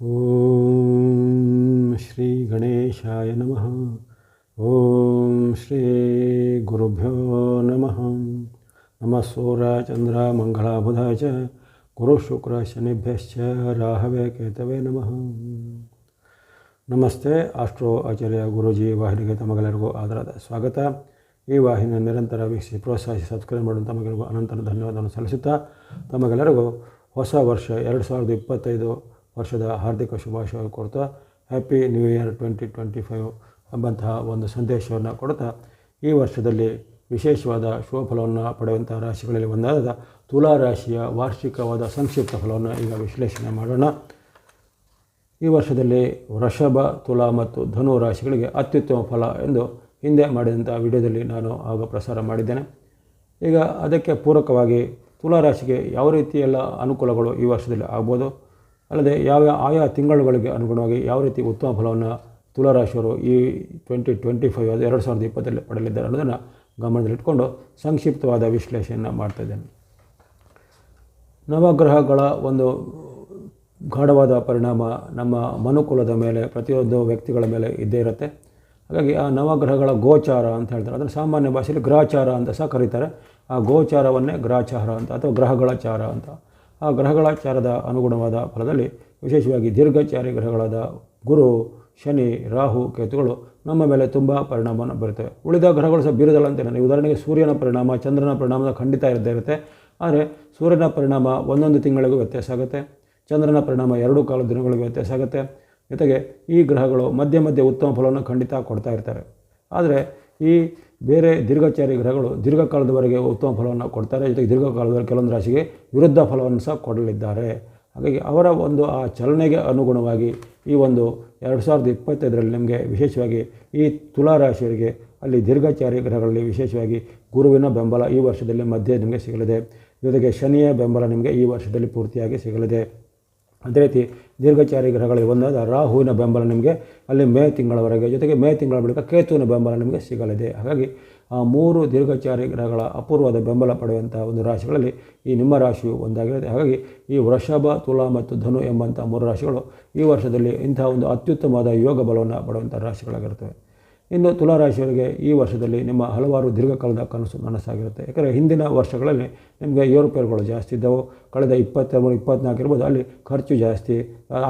ಓಂ ಶ್ರೀ ಗಣೇಶಾಯ ನಮಃ. ಓಂ ಶ್ರೀ ಗುರುಭ್ಯೋ ನಮಃ. ನಮಃ ಸೂರ ಚಂದ್ರ ಮಂಗಳ ಬುಧ ಚ ಗುರು ಶುಕ್ರ ಶನಿಭ್ಯಶ್ಚ ರಾಹವೇ ಕೇತವೇ ನಮಃ. ನಮಸ್ತೆ ಆಸ್ಟ್ರೋ ಆಚಾರ್ಯ ಗುರುಜಿ, ವಾಹಿನಿಗೆ ತಮಗೆಲ್ಲರಿಗೂ ಆಧಾರದ ಸ್ವಾಗತ. ಈ ವಾಹಿನಿಯ ನಿರಂತರ ವೀಕ್ಷಿಸಿ ಪ್ರೋತ್ಸಾಹಿಸಿ ಸಬ್ಸ್ಕ್ರೈಬ್ ಮಾಡಲು ತಮಗೆಲ್ಲರಿಗೂ ಅನಂತರ ಧನ್ಯವಾದವನ್ನು ಸಲ್ಲಿಸುತ್ತಾ ತಮಗೆಲ್ಲರಿಗೂ ಹೊಸ ವರ್ಷ ಎರಡು ಸಾವಿರದ ಇಪ್ಪತ್ತೈದು ವರ್ಷದ ಹಾರ್ದಿಕ ಶುಭಾಶಯ ಕೊಡ್ತಾ happy new year twenty twenty five ಎಂಬಂತಹ ಒಂದು ಸಂದೇಶವನ್ನು ಕೊಡ್ತಾ, ಈ ವರ್ಷದಲ್ಲಿ ವಿಶೇಷವಾದ ಶುಭ ಫಲವನ್ನು ಪಡೆಯುವಂಥ ರಾಶಿಗಳಲ್ಲಿ ಒಂದಾದ ತುಲಾ ರಾಶಿಯ ವಾರ್ಷಿಕವಾದ ಸಂಕ್ಷಿಪ್ತ ಫಲವನ್ನು ಈಗ ವಿಶ್ಲೇಷಣೆ ಮಾಡೋಣ. ಈ ವರ್ಷದಲ್ಲಿ ವೃಷಭ, ತುಲಾ ಮತ್ತು ಧನು ರಾಶಿಗಳಿಗೆ ಅತ್ಯುತ್ತಮ ಫಲ ಎಂದು ಹಿಂದೆ ಮಾಡಿದಂಥ ವಿಡಿಯೋದಲ್ಲಿ ನಾನು ಆಗ ಪ್ರಸಾರ ಮಾಡಿದ್ದೇನೆ. ಈಗ ಅದಕ್ಕೆ ಪೂರಕವಾಗಿ ತುಲಾ ರಾಶಿಗೆ ಯಾವ ರೀತಿಯೆಲ್ಲ ಅನುಕೂಲಗಳು ಈ ವರ್ಷದಲ್ಲಿ ಆಗ್ಬೋದು? ಅಲ್ಲದೆ ಯಾವ ಆಯಾ ತಿಂಗಳುಗಳಿಗೆ ಅನುಗುಣವಾಗಿ ಯಾವ ರೀತಿ ಉತ್ತಮ ಫಲವನ್ನು ತುಲಾರಾಶಿಯವರು ಈ ಟ್ವೆಂಟಿ ಟ್ವೆಂಟಿ ಫೈವ್ ಅದು ಎರಡು ಸಾವಿರದ ಇಪ್ಪತ್ತರಲ್ಲಿ ಪಡೆಯಲಿದ್ದಾರೆ ಅನ್ನೋದನ್ನು ಗಮನದಲ್ಲಿಟ್ಕೊಂಡು ಸಂಕ್ಷಿಪ್ತವಾದ ವಿಶ್ಲೇಷಣೆಯನ್ನು ಮಾಡ್ತಾಯಿದ್ದೇನೆ ನವಗ್ರಹಗಳ ಒಂದು ಗಾಢವಾದ ಪರಿಣಾಮ ನಮ್ಮ ಮನುಕುಲದ ಮೇಲೆ, ಪ್ರತಿಯೊಂದು ವ್ಯಕ್ತಿಗಳ ಮೇಲೆ ಇದ್ದೇ ಇರುತ್ತೆ. ಹಾಗಾಗಿ ಆ ನವಗ್ರಹಗಳ ಗೋಚಾರ ಅಂತ ಹೇಳ್ತಾರೆ. ಅದನ್ನು ಸಾಮಾನ್ಯ ಭಾಷೆಯಲ್ಲಿ ಗ್ರಹಚಾರ ಅಂತ ಸಹ ಕರೀತಾರೆ. ಆ ಗೋಚಾರವನ್ನೇ ಗ್ರಹಚಾರ ಅಂತ ಅಥವಾ ಗ್ರಹಗಳ ಚಾರ ಅಂತ. ಆ ಗ್ರಹಗಳ ಚಾರದ ಅನುಗುಣವಾದ ಫಲದಲ್ಲಿ ವಿಶೇಷವಾಗಿ ದೀರ್ಘಚಾರಿ ಗ್ರಹಗಳಾದ ಗುರು, ಶನಿ, ರಾಹು, ಕೇತುಗಳು ನಮ್ಮ ಮೇಲೆ ತುಂಬ ಪರಿಣಾಮವನ್ನು ಬೀರುತ್ತವೆ ಉಳಿದ ಗ್ರಹಗಳು ಸಹ ಬೀರೋದಲ್ಲ ಅಂತ ನಾನು ಉದಾಹರಣೆಗೆ ಸೂರ್ಯನ ಪರಿಣಾಮ, ಚಂದ್ರನ ಪರಿಣಾಮ ಖಂಡಿತ ಇರದೇ ಇರುತ್ತೆ. ಆದರೆ ಸೂರ್ಯನ ಪರಿಣಾಮ ಒಂದೊಂದು ತಿಂಗಳಿಗೂ ವ್ಯತ್ಯಾಸ ಆಗುತ್ತೆ. ಚಂದ್ರನ ಪರಿಣಾಮ ಎರಡು ಕಾಲು ದಿನಗಳಿಗೂ ವ್ಯತ್ಯಾಸ ಆಗುತ್ತೆ. ಜೊತೆಗೆ ಈ ಗ್ರಹಗಳು ಮಧ್ಯೆ ಮಧ್ಯೆ ಉತ್ತಮ ಫಲವನ್ನು ಖಂಡಿತ ಕೊಡ್ತಾ ಇರ್ತಾರೆ. ಆದರೆ ಈ ಬೇರೆ ದೀರ್ಘಚಾರಿ ಗ್ರಹಗಳು ದೀರ್ಘಕಾಲದವರೆಗೆ ಉತ್ತಮ ಫಲವನ್ನು ಕೊಡ್ತಾರೆ. ಜೊತೆಗೆ ದೀರ್ಘಕಾಲದವರೆಗೆ ಕೆಲವೊಂದು ರಾಶಿಗೆ ವಿರುದ್ಧ ಫಲವನ್ನು ಸಹ ಕೊಡಲಿದ್ದಾರೆ. ಹಾಗಾಗಿ ಅವರ ಒಂದು ಆ ಚಲನೆಗೆ ಅನುಗುಣವಾಗಿ ಈ ಒಂದು ಎರಡು ಸಾವಿರದ ಇಪ್ಪತ್ತೈದರಲ್ಲಿ ನಿಮಗೆ ವಿಶೇಷವಾಗಿ ಈ ತುಲಾ ರಾಶಿಯವರಿಗೆ, ಅಲ್ಲಿ ದೀರ್ಘಚಾರಿ ಗ್ರಹಗಳಲ್ಲಿ ವಿಶೇಷವಾಗಿ ಗುರುವಿನ ಬೆಂಬಲ ಈ ವರ್ಷದಲ್ಲಿ ಮಧ್ಯೆ ನಿಮಗೆ ಸಿಗಲಿದೆ. ಜೊತೆಗೆ ಶನಿಯ ಬೆಂಬಲ ನಿಮಗೆ ಈ ವರ್ಷದಲ್ಲಿ ಪೂರ್ತಿಯಾಗಿ ಸಿಗಲಿದೆ. ಅದೇ ರೀತಿ ದೀರ್ಘಚಾರಿ ಗ್ರಹಗಳಿಗೆ ಒಂದಾದ ರಾಹುವಿನ ಬೆಂಬಲ ನಿಮಗೆ, ಅಲ್ಲಿ ಮೇ ತಿಂಗಳವರೆಗೆ, ಜೊತೆಗೆ ಮೇ ತಿಂಗಳ ಬಳಿಕ ಕೇತುವಿನ ಬೆಂಬಲ ನಿಮಗೆ ಸಿಗಲಿದೆ. ಹಾಗಾಗಿ ಆ ಮೂರು ದೀರ್ಘಚಾರಿ ಗ್ರಹಗಳ ಅಪೂರ್ವದ ಬೆಂಬಲ ಪಡೆಯುವಂಥ ಒಂದು ರಾಶಿಗಳಲ್ಲಿ ಈ ನಿಮ್ಮ ರಾಶಿಯು ಒಂದಾಗಿರುತ್ತೆ ಹಾಗಾಗಿ ಈ ವೃಷಭ, ತುಲಾ ಮತ್ತು ಧನು ಎಂಬಂಥ ಮೂರು ರಾಶಿಗಳು ಈ ವರ್ಷದಲ್ಲಿ ಇಂತಹ ಒಂದು ಅತ್ಯುತ್ತಮವಾದ ಯೋಗ ಬಲವನ್ನು ಪಡೆಯುವಂಥ ರಾಶಿಗಳಾಗಿರ್ತವೆ ಇನ್ನು ತುಲಾ ರಾಶಿಯವರಿಗೆ ಈ ವರ್ಷದಲ್ಲಿ ನಿಮ್ಮ ಹಲವಾರು ದೀರ್ಘಕಾಲದ ಕನಸು ನನಸಾಗಿರುತ್ತೆ. ಯಾಕಂದರೆ ಹಿಂದಿನ ವರ್ಷಗಳಲ್ಲಿ ನಿಮಗೆ ಏರುಪೇರುಗಳು ಜಾಸ್ತಿ ಇದ್ದವು, ಕಳೆದ ಇಪ್ಪತ್ತ್ಮೂರು ಇಪ್ಪತ್ತ್ನಾಲ್ಕು ಇರ್ಬೋದು, ಅಲ್ಲಿ ಖರ್ಚು ಜಾಸ್ತಿ,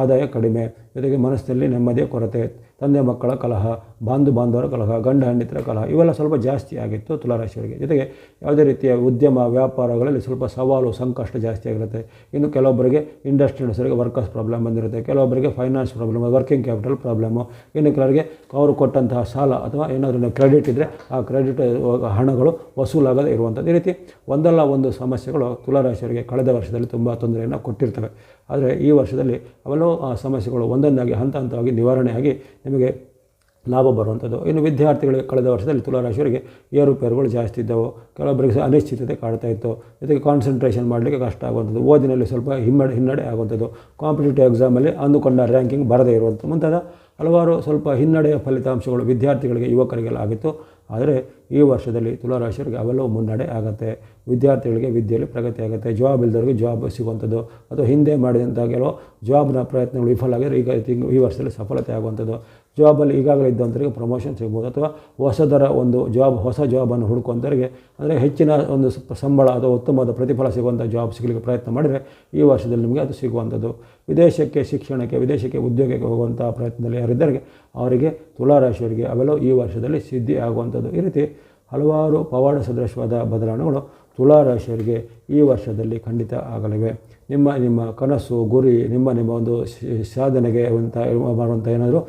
ಆದಾಯ ಕಡಿಮೆ. ಜೊತೆಗೆ ಮನಸ್ಸಿನಲ್ಲಿ ನೆಮ್ಮದಿಯ ಕೊರತೆ, ತಂದೆ ಮಕ್ಕಳ ಕಲಹ, ಬಾಂಧು ಬಾಂಧವರ ಕಲಹ, ಗಂಡ ಹೆಂಡಿತರ ಕಲಹ, ಇವೆಲ್ಲ ಸ್ವಲ್ಪ ಜಾಸ್ತಿ ಆಗಿತ್ತು ತುಲಾರಾಶಿಯವರಿಗೆ. ಜೊತೆಗೆ ಯಾವುದೇ ರೀತಿಯ ಉದ್ಯಮ, ವ್ಯಾಪಾರಗಳಲ್ಲಿ ಸ್ವಲ್ಪ ಸವಾಲು, ಸಂಕಷ್ಟ ಜಾಸ್ತಿ ಆಗಿರುತ್ತೆ. ಇನ್ನು ಕೆಲವೊಬ್ಬರಿಗೆ ಇಂಡಸ್ಟ್ರಿಯಲ್ಸರಿಗೆ ವರ್ಕರ್ಸ್ ಪ್ರಾಬ್ಲಮ್ ಬಂದಿರುತ್ತೆ, ಕೆಲವೊಬ್ಬರಿಗೆ finance problem working capital problem ಇನ್ನು ಕೆಲವರಿಗೆ ಅವರು ಕೊಟ್ಟಂತಹ ಸಾಲ ಅಥವಾ ಏನಾದರೂ ಕ್ರೆಡಿಟ್ ಇದ್ದರೆ ಆ ಕ್ರೆಡಿಟ್ ಹಣಗಳು ವಸೂಲಾಗದೇ ಇರುವಂಥದ್ದು. ಈ ರೀತಿ ಒಂದಲ್ಲ ಒಂದು ಸಮಸ್ಯೆಗಳು ತುಲಾರಾಶಿಯವರಿಗೆ ಕಳೆದ ವರ್ಷದಲ್ಲಿ ತುಂಬ ತೊಂದರೆಯನ್ನು ಕೊಟ್ಟಿರ್ತವೆ. ಆದರೆ ಈ ವರ್ಷದಲ್ಲಿ ಅವೆಲ್ಲವೂ ಆ ಸಮಸ್ಯೆಗಳು ಒಂದೊಂದಾಗಿ ಹಂತ ಹಂತವಾಗಿ ನಿವಾರಣೆಯಾಗಿ ನಿಮಗೆ ಲಾಭ ಬರುವಂಥದ್ದು. ಇನ್ನು ವಿದ್ಯಾರ್ಥಿಗಳಿಗೆ ಕಳೆದ ವರ್ಷದಲ್ಲಿ ತುಲಾರಾಶಿಯವರಿಗೆ ಏರುಪೇರುಗಳು ಜಾಸ್ತಿ ಇದ್ದವು. ಕೆಲವೊಬ್ಬರಿಗೆ ಅನಿಶ್ಚಿತತೆ ಕಾಡ್ತಾ ಇತ್ತು. ಜೊತೆಗೆ ಕಾನ್ಸಂಟ್ರೇಷನ್ ಮಾಡಲಿಕ್ಕೆ ಕಷ್ಟ ಆಗುವಂಥದ್ದು. ಓದಿನಲ್ಲಿ ಸ್ವಲ್ಪ ಹಿಮ್ಮಡೆ ಹಿನ್ನಡೆ ಆಗುವಂಥದ್ದು. ಕಾಂಪಿಟೇಟಿವ್ ಎಕ್ಸಾಮಲ್ಲಿ ಅಂದುಕೊಂಡ ರ್ಯಾಂಕಿಂಗ್ ಬರದೇ ಇರುವಂಥ ಮುಂತಾದ ಹಲವಾರು ಸ್ವಲ್ಪ ಹಿನ್ನಡೆಯ ಫಲಿತಾಂಶಗಳು ವಿದ್ಯಾರ್ಥಿಗಳಿಗೆ, ಯುವಕರಿಗೆಲ್ಲ ಆಗಿತ್ತು. ಆದರೆ ಈ ವರ್ಷದಲ್ಲಿ ತುಲಾರಾಶಿಯವರಿಗೆ ಅವೆಲ್ಲವೂ ಮುನ್ನಡೆ ಆಗುತ್ತೆ. ವಿದ್ಯಾರ್ಥಿಗಳಿಗೆ ವಿದ್ಯೆಯಲ್ಲಿ ಪ್ರಗತಿ ಆಗುತ್ತೆ. ಜಾಬ್ ಇಲ್ದವ್ರಿಗೆ ಜಾಬ್ ಸಿಗುವಂಥದ್ದು. ಅಥವಾ ಹಿಂದೆ ಮಾಡಿದಂಥ ಕೆಲವು ಜಾಬ್ನ ಪ್ರಯತ್ನಗಳು ವಿಫಲ ಆಗಿದ್ರೆ ಈಗ ಈ ವರ್ಷದಲ್ಲಿ ಸಫಲತೆ ಆಗುವಂಥದ್ದು. ಜಾಬಲ್ಲಿ ಈಗಾಗಲೇ ಇದ್ದಂಥವರಿಗೆ ಪ್ರಮೋಷನ್ ಸಿಗ್ಬೋದು. ಅಥವಾ ಹೊಸದರ ಒಂದು ಜಾಬ್ ಹೊಸ ಜಾಬನ್ನು ಹುಡುಕುವಂಥವರಿಗೆ ಅಂದರೆ ಹೆಚ್ಚಿನ ಒಂದು ಸಂಬಳ ಅಥವಾ ಉತ್ತಮವಾದ ಪ್ರತಿಫಲ ಸಿಗುವಂಥ ಜಾಬ್ ಸಿಗಲಿಕ್ಕೆ ಪ್ರಯತ್ನ ಮಾಡಿದರೆ ಈ ವರ್ಷದಲ್ಲಿ ನಿಮಗೆ ಅದು ಸಿಗುವಂಥದ್ದು ವಿದೇಶಕ್ಕೆ ಶಿಕ್ಷಣಕ್ಕೆ, ವಿದೇಶಕ್ಕೆ ಉದ್ಯೋಗಕ್ಕೆ ಹೋಗುವಂಥ ಪ್ರಯತ್ನದಲ್ಲಿ ಯಾರಿದ್ದರಿಗೆ ಅವರಿಗೆ ತುಲಾರಾಶಿಯವರಿಗೆ ಅವೆಲ್ಲವೂ ಈ ವರ್ಷದಲ್ಲಿ ಸಿದ್ಧಿ ಆಗುವಂಥದ್ದು ಈ ರೀತಿ ಹಲವಾರು ಪವಾಡ ಸದೃಶವಾದ ಬದಲಾವಣೆಗಳು ತುಲಾರಾಶಿಯವರಿಗೆ ಈ ವರ್ಷದಲ್ಲಿ ಖಂಡಿತ ಆಗಲಿವೆ. ನಿಮ್ಮ ನಿಮ್ಮ ಕನಸು, ಗುರಿ, ನಿಮ್ಮ ನಿಮ್ಮ ಒಂದು ಸಾಧನೆಗೆ ಅಂತ ಮಾಡುವಂಥ ಏನಾದರೂ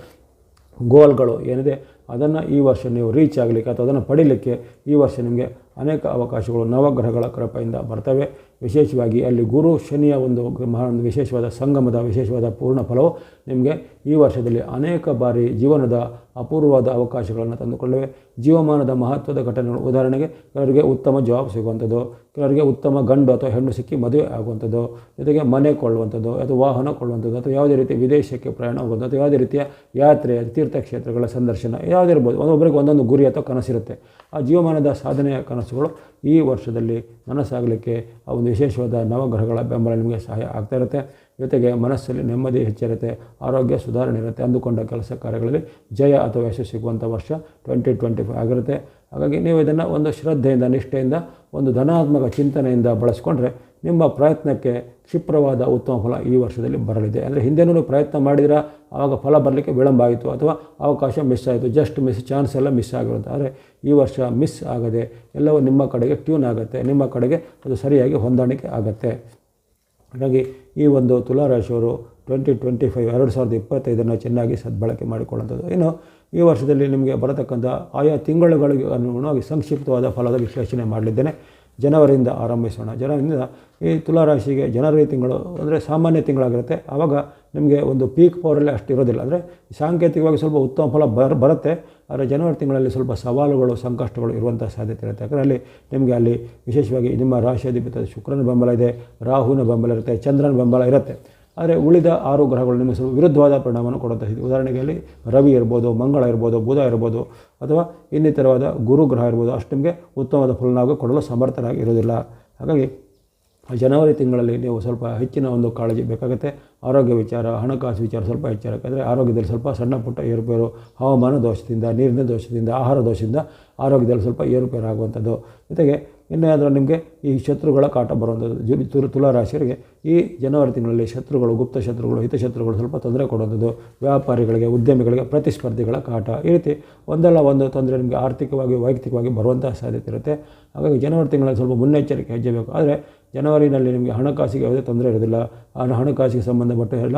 ಗೋಲ್ಗಳು ಏನಿದೆ, ಅದನ್ನು ಈ ವರ್ಷ ನೀವು ರೀಚ್ ಆಗಲಿಕ್ಕೆ ಅಥವಾ ಅದನ್ನು ಪಡೀಲಿಕ್ಕೆ ಈ ವರ್ಷ ನಿಮಗೆ ಅನೇಕ ಅವಕಾಶಗಳು, ನವಗ್ರಹಗಳ ಕೃಪೆಯಿಂದ ಬರ್ತವೆ. ವಿಶೇಷವಾಗಿ ಅಲ್ಲಿ ಗುರು ಶನಿಯ ಒಂದು ಮಹಾ ವಿಶೇಷವಾದ ಸಂಗಮದ ವಿಶೇಷವಾದ ಪೂರ್ಣ ಫಲವು ನಿಮಗೆ ಈ ವರ್ಷದಲ್ಲಿ ಅನೇಕ ಬಾರಿ ಜೀವನದ ಅಪೂರ್ವವಾದ ಅವಕಾಶಗಳನ್ನು ತಂದುಕೊಳ್ಳುವೆ. ಜೀವಮಾನದ ಮಹತ್ವದ ಘಟನೆಗಳು, ಉದಾಹರಣೆಗೆ ಕೆಲವರಿಗೆ ಉತ್ತಮ ಜಾಬ್ ಸಿಗುವಂಥದ್ದು, ಕೆಲವರಿಗೆ ಉತ್ತಮ ಗಂಡು ಅಥವಾ ಹೆಣ್ಣು ಸಿಕ್ಕಿ ಮದುವೆ ಆಗುವಂಥದ್ದು, ಜೊತೆಗೆ ಮನೆ ಕೊಳ್ಳುವಂಥದ್ದು, ಅಥವಾ ವಾಹನ ಕೊಳ್ಳುವಂಥದ್ದು, ಅಥವಾ ಯಾವುದೇ ರೀತಿ ವಿದೇಶಕ್ಕೆ ಪ್ರಯಾಣ ಹೋಗುವಂಥದ್ದು, ಅಥವಾ ಯಾವುದೇ ರೀತಿಯ ಯಾತ್ರೆ, ತೀರ್ಥಕ್ಷೇತ್ರಗಳ ಸಂದರ್ಶನ, ಯಾವುದೇ ಇರ್ಬೋದು. ಒಂದೊಬ್ಬರಿಗೆ ಒಂದೊಂದು ಗುರಿ ಅಥವಾ ಕನಸಿರುತ್ತೆ. ಆ ಜೀವಮಾನದ ಸಾಧನೆಯ ಕನಸುಗಳು ಈ ವರ್ಷದಲ್ಲಿ ಮನಸ್ಸಾಗಲಿಕ್ಕೆ ಆ ಒಂದು ವಿಶೇಷವಾದ ನವಗ್ರಹಗಳ ಬೆಂಬಲ ನಿಮಗೆ ಸಹಾಯ ಆಗ್ತಾ ಇರುತ್ತೆ. ಜೊತೆಗೆ ಮನಸ್ಸಲ್ಲಿ ನೆಮ್ಮದಿ ಹೆಚ್ಚಿರುತ್ತೆ, ಆರೋಗ್ಯ ಸುಧಾರಣೆ ಇರುತ್ತೆ ಅಂದುಕೊಂಡ ಕೆಲಸ ಕಾರ್ಯಗಳಲ್ಲಿ ಜಯ ಅಥವಾ ಯಶಸ್ಸು ಸಿಗುವಂಥ ವರ್ಷ ಟ್ವೆಂಟಿ ಟ್ವೆಂಟಿ ಫೈವ್ ಆಗಿರುತ್ತೆ. ಹಾಗಾಗಿ ನೀವು ಇದನ್ನು ಒಂದು ಶ್ರದ್ಧೆಯಿಂದ, ನಿಷ್ಠೆಯಿಂದ, ಒಂದು ಧನಾತ್ಮಕ ಚಿಂತನೆಯಿಂದ ಬಳಸ್ಕೊಂಡ್ರೆ ನಿಮ್ಮ ಪ್ರಯತ್ನಕ್ಕೆ ಕ್ಷಿಪ್ರವಾದ ಉತ್ತಮ ಫಲ ಈ ವರ್ಷದಲ್ಲಿ ಬರಲಿದೆ. ಅಂದರೆ ಹಿಂದೆನೂ ಪ್ರಯತ್ನ ಮಾಡಿದ್ರೆ, ಆವಾಗ ಫಲ ಬರಲಿಕ್ಕೆ ವಿಳಂಬ ಆಯಿತು, ಅಥವಾ ಅವಕಾಶ ಮಿಸ್ ಆಯಿತು ಜಸ್ಟ್ ಮಿಸ್ ಚಾನ್ಸ್ ಎಲ್ಲ ಮಿಸ್ ಆಗಿರುತ್ತೆ ಆದರೆ ಈ ವರ್ಷ ಮಿಸ್ ಆಗದೆ ಎಲ್ಲವೂ ನಿಮ್ಮ ಕಡೆಗೆ ಟ್ಯೂನ್ ಆಗುತ್ತೆ, ನಿಮ್ಮ ಕಡೆಗೆ ಅದು ಸರಿಯಾಗಿ ಹೊಂದಾಣಿಕೆ ಆಗುತ್ತೆ. ಹಾಗಾಗಿ ಈ ಒಂದು ತುಲಾರಾಶಿಯವರು ಟ್ವೆಂಟಿ ಟ್ವೆಂಟಿ ಫೈವ್ ಎರಡು ಸಾವಿರದ ಇಪ್ಪತ್ತೈದನ್ನು ಚೆನ್ನಾಗಿ ಸದ್ಬಳಕೆ ಮಾಡಿಕೊಳ್ಳುವಂಥದ್ದು. ಇನ್ನು ಈ ವರ್ಷದಲ್ಲಿ ನಿಮಗೆ ಬರತಕ್ಕಂಥ ಆಯಾ ತಿಂಗಳುಗಳಿಗೆ ಅನುಗುಣವಾಗಿ ಸಂಕ್ಷಿಪ್ತವಾದ ಫಲದ ವಿಶ್ಲೇಷಣೆ ಮಾಡಲಿದ್ದೇನೆ. ಜನವರಿಯಿಂದ ಆರಂಭಿಸೋಣ. ಜನವರಿಂದ ಈ ತುಲಾರಾಶಿಗೆ ಜನವರಿ ತಿಂಗಳು ಅಂದರೆ ಸಾಮಾನ್ಯ ತಿಂಗಳಾಗಿರುತ್ತೆ. ಆವಾಗ ನಿಮಗೆ ಒಂದು ಪೀಕ್ ಪವರಲ್ಲಿ ಅಷ್ಟು ಇರೋದಿಲ್ಲ. ಅಂದರೆ ಸಾಂಕೇತಿಕವಾಗಿ ಸ್ವಲ್ಪ ಉತ್ತಮ ಫಲ ಬರ್, ಬರುತ್ತೆ. ಆದರೆ ಜನವರಿ ತಿಂಗಳಲ್ಲಿ ಸ್ವಲ್ಪ ಸವಾಲುಗಳು, ಸಂಕಷ್ಟಗಳು ಇರುವಂಥ ಸಾಧ್ಯತೆ ಇರುತ್ತೆ. ಯಾಕಂದರೆ ಅಲ್ಲಿ ನಿಮಗೆ ಅಲ್ಲಿ ವಿಶೇಷವಾಗಿ ನಿಮ್ಮ ರಾಶಿ ಅಧಿಪತಿ ಶುಕ್ರನ ಬೆಂಬಲ ಇದೆ ರಾಹುವಿನ ಬೆಂಬಲ ಇರುತ್ತೆ, ಚಂದ್ರನ ಬೆಂಬಲ ಇರುತ್ತೆ. ಆದರೆ ಉಳಿದ ಆರು ಗ್ರಹಗಳು ನಿಮಗೆ ಸ್ವಲ್ಪ ವಿರುದ್ಧವಾದ ಪರಿಣಾಮವನ್ನು ಕೊಡುತ್ತಾ ಇದೆ. ಉದಾಹರಣೆಗೆ ಅಲ್ಲಿ ರವಿ ಇರ್ಬೋದು, ಮಂಗಳ ಇರ್ಬೋದು, ಬುಧ ಇರ್ಬೋದು, ಅಥವಾ ಇನ್ನಿತರವಾದ ಗುರು ಗ್ರಹ ಇರ್ಬೋದು, ಅಷ್ಟು ನಿಮಗೆ ಉತ್ತಮವಾದ ಫಲನಾಗ ಕೊಡಲು ಸಮರ್ಥರಾಗಿ ಇರೋದಿಲ್ಲ ಹಾಗಾಗಿ ಜನವರಿ ತಿಂಗಳಲ್ಲಿ ನೀವು ಸ್ವಲ್ಪ ಹೆಚ್ಚಿನ ಒಂದು ಕಾಳಜಿ ಬೇಕಾಗುತ್ತೆ. ಆರೋಗ್ಯ ವಿಚಾರ, ಹಣಕಾಸು ವಿಚಾರ ಸ್ವಲ್ಪ ಹೆಚ್ಚಾರ ಯಾಕಂದರೆ ಆರೋಗ್ಯದಲ್ಲಿ ಸ್ವಲ್ಪ ಸಣ್ಣ ಪುಟ್ಟ ಏರುಪೇರು, ಹವಾಮಾನ ದೋಷದಿಂದ, ನೀರಿನ ದೋಷದಿಂದ, ಆಹಾರ ದೋಷದಿಂದ ಆರೋಗ್ಯದಲ್ಲಿ ಸ್ವಲ್ಪ ಏರುಪೇರು ಆಗುವಂಥದ್ದು. ಜೊತೆಗೆ ಇನ್ನೇನಾದರೂ ನಿಮಗೆ ಈ ಶತ್ರುಗಳ ಕಾಟ ಬರುವಂಥದ್ದು. ಜು ತುಲ ತುಲಾರಾಶಿಯರಿಗೆ ಈ ಜನವರಿ ತಿಂಗಳಲ್ಲಿ ಶತ್ರುಗಳು, ಗುಪ್ತ ಶತ್ರುಗಳು, ಹಿತಶತ್ರುಗಳು ಸ್ವಲ್ಪ ತೊಂದರೆ ಕೊಡುವಂಥದ್ದು. ವ್ಯಾಪಾರಿಗಳಿಗೆ, ಉದ್ಯಮಿಗಳಿಗೆ ಪ್ರತಿಸ್ಪರ್ಧಿಗಳ ಕಾಟ. ಈ ರೀತಿ ಒಂದಲ್ಲ ಒಂದು ತೊಂದರೆ ನಿಮಗೆ ಆರ್ಥಿಕವಾಗಿ, ವೈಯಕ್ತಿಕವಾಗಿ ಬರುವಂಥ ಸಾಧ್ಯತೆ ಇರುತ್ತೆ. ಹಾಗಾಗಿ ಜನವರಿ ತಿಂಗಳಲ್ಲಿ ಸ್ವಲ್ಪ ಮುನ್ನೆಚ್ಚರಿಕೆ ಹೆಜ್ಜೆ ಬೇಕು. ಆದರೆ ಜನವರಿನಲ್ಲಿ ನಿಮಗೆ ಹಣಕಾಸಿಗೆ ಯಾವುದೇ ತೊಂದರೆ ಇರೋದಿಲ್ಲ. ಆ ಹಣಕಾಸಿಗೆ ಸಂಬಂಧಪಟ್ಟ ಎಲ್ಲ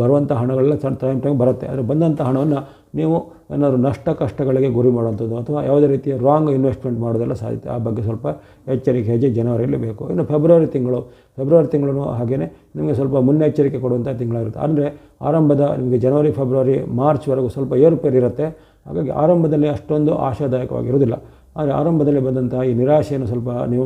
ಬರುವಂಥ ಹಣಗಳೆಲ್ಲ ಸಣ್ಣ ಟೈಮ್ ಟೈಮ್ ಬರುತ್ತೆ. ಆದರೆ ಬಂದಂಥ ಹಣವನ್ನು ನೀವು ಏನಾದರೂ ನಷ್ಟ ಕಷ್ಟಗಳಿಗೆ ಗುರಿ ಮಾಡುವಂಥದ್ದು ಅಥವಾ ಯಾವುದೇ ರೀತಿಯ ರಾಂಗ್ ಇನ್ವೆಸ್ಟ್ಮೆಂಟ್ ಮಾಡೋದೆಲ್ಲ ಸಾಧ್ಯತೆ. ಆ ಬಗ್ಗೆ ಸ್ವಲ್ಪ ಎಚ್ಚರಿಕೆ ಹೆಜ್ಜೆ ಜನವರಿಯಲ್ಲಿ ಬೇಕು. ಇನ್ನು ಫೆಬ್ರವರಿ ತಿಂಗಳು ಫೆಬ್ರವರಿ ತಿಂಗಳು ಹಾಗೆಯೇ ನಿಮಗೆ ಸ್ವಲ್ಪ ಮುನ್ನೆಚ್ಚರಿಕೆ ಕೊಡುವಂಥ ತಿಂಗಳಾಗಿರುತ್ತೆ. ಅಂದರೆ ಆರಂಭದ ನಿಮಗೆ ಜನವರಿ ಫೆಬ್ರವರಿ ಮಾರ್ಚ್ವರೆಗೂ ಸ್ವಲ್ಪ ಏರುಪೇರು ಇರುತ್ತೆ. ಹಾಗಾಗಿ ಆರಂಭದಲ್ಲಿ ಅಷ್ಟೊಂದು ಆಶಾದಾಯಕವಾಗಿರೋದಿಲ್ಲ ಆದರೆ ಆರಂಭದಲ್ಲಿ ಬಂದಂಥ ಈ ನಿರಾಶೆಯನ್ನು ಸ್ವಲ್ಪ ನೀವು